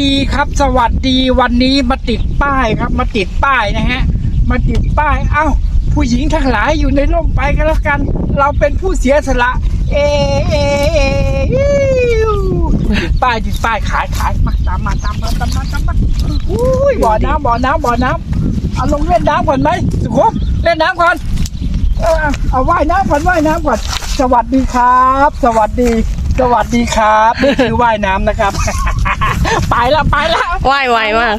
ดีครับ สวัสดีวันนี้มาติดป้ายครับ มาติดป้ายนะฮะ มาติดป้าย เอ้า ผู้หญิงทั้งหลายอยู่ในร่มไปกันแล้วกัน เราเป็นผู้เสียสละ เอเอเอติดป้ายติดป้ายขายขายมาตามมาตามมาตามมาตามมาอุ้ยบ่อน้ำบ่อน้ำบ่อน้ำเอาลงเล่นน้ำก่อนไหมสุขุมเล่นน้ำก่อนเออเอาว่ายน้ำก่อนว่ายน้ำก่อนสวัสดีครับ สวัสดี สวัสดีครับนี่คือว่ายน้ำนะครับ ไปแล้วไปแล้วว่ายไวมาก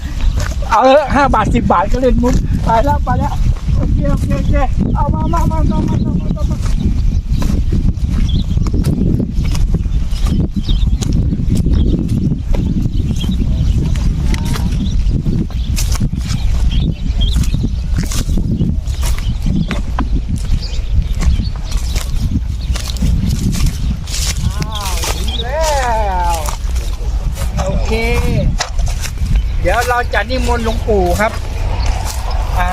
เอาเออห้าบาทสิบบาทก็เล่นมุกไปแล้วไปแล้วโอเคโอเคโอเคเอามามามามามามามามาอ้าวถึงแล้วโอเค เดี๋ยวเราจะนิมนต์หลวงปู่ครับ อ่า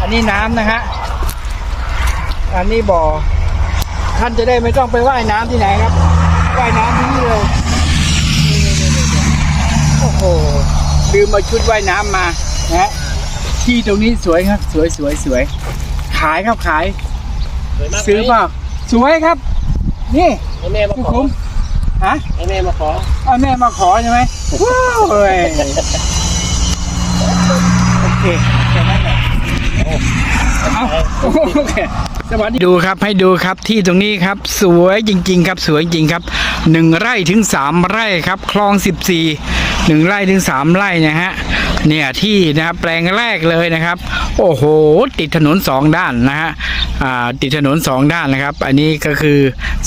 อันนี้น้ำนะฮะ อันนี้บ่อ ท่านจะได้ไม่ต้องไปว่ายน้ำที่ไหนครับ ว่ายน้ำที่นี่เลยนี่นี่นี่นี่โอ้โห ลืมมาชุดว่ายน้ำมานะฮะที่ตรงนี้สวยครับ สวยสวยสวย ขายครับขาย ซื้อเปล่าสวยครับ นี่ให้แม่มาผู้ขผอมฮะให้แม่มาขอเอาแม่มาขอใช่ไหมว้าวเอ้ยโอ เคแค่นั้นแหละเอาโอเคสวัสดีดูครับให้ดูครับที่ตรงนี้ครับ สวยจริง ๆ ครับสวยจริงครับหนึ่งไร่ถึงสามไร่ครับคลองสิบสี่หนึ่งไร่ถึงสามไร่นะฮะเนี่ยที่นะครับแปลงแรกเลยนะครับ โอ้โห ติดถนนสองด้านนะฮะ ติดถนนสองด้านนะครับ อันนี้ก็คือ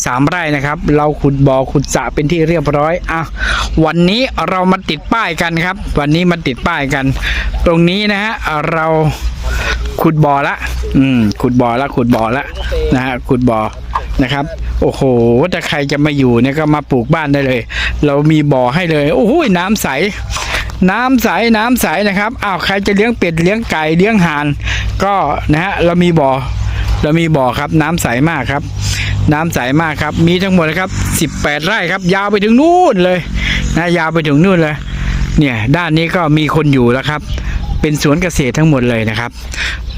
สามไร่นะครับ เราขุดบ่อขุดสระเป็นที่เรียบร้อยอะวันนี้เรามาติดป้ายกันครับ วันนี้มาติดป้ายกัน ตรงนี้นะฮะเราขุดบ่อละอืมขุดบ่อละขุดบ่อละนะฮะขุดบ่อนะครับ โอ้โหถ้าใครจะมาอยู่เนี่ยก็มาปลูกบ้านได้เลย เรามีบ่อให้เลยโอ้โหน้ำใส น้ำใสน้ำใสนะครับอ้าวใครจะเลี้ยงเป็ดเลี้ยงไก่เลี้ยงห่าน ก็นะฮะเรามีบ่อ เรามีบ่อครับน้ำใสมากครับ น้ำใสมากครับ มีทั้งหมดนะครับ 18 ไร่ครับ ยาวไปถึงนู่นเลยนะยาวไปถึงนู่นเลย เนี่ยด้านนี้ก็มีคนอยู่แล้วครับ เป็นสวนเกษตรทั้งหมดเลยนะครับ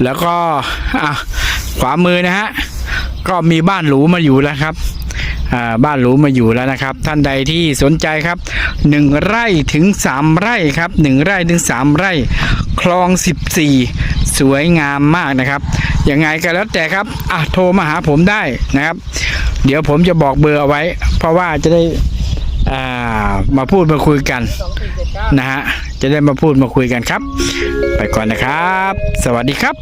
แล้วก็อะขวามือนะฮะก็มีบ้านหรูมาอยู่แล้วครับ บ้านหรูมาอยู่แล้วนะครับ ท่านใดที่สนใจครับหนึ่งไร่ถึงสามไร่ครับหนึ่งไร่ถึงสามไร่คลองสิบสี่สวยงามมากนะครับยังไงก็แล้วแต่ครับอะโทรมาหาผมได้นะครับ เดี๋ยวผมจะบอกเบอร์เอาไว้ เพราะว่าจะได้อ่ามาพูดมาคุยกันนะฮะจะได้มาพูดมาคุยกันครับ ไปก่อนนะครับ สวัสดีครับ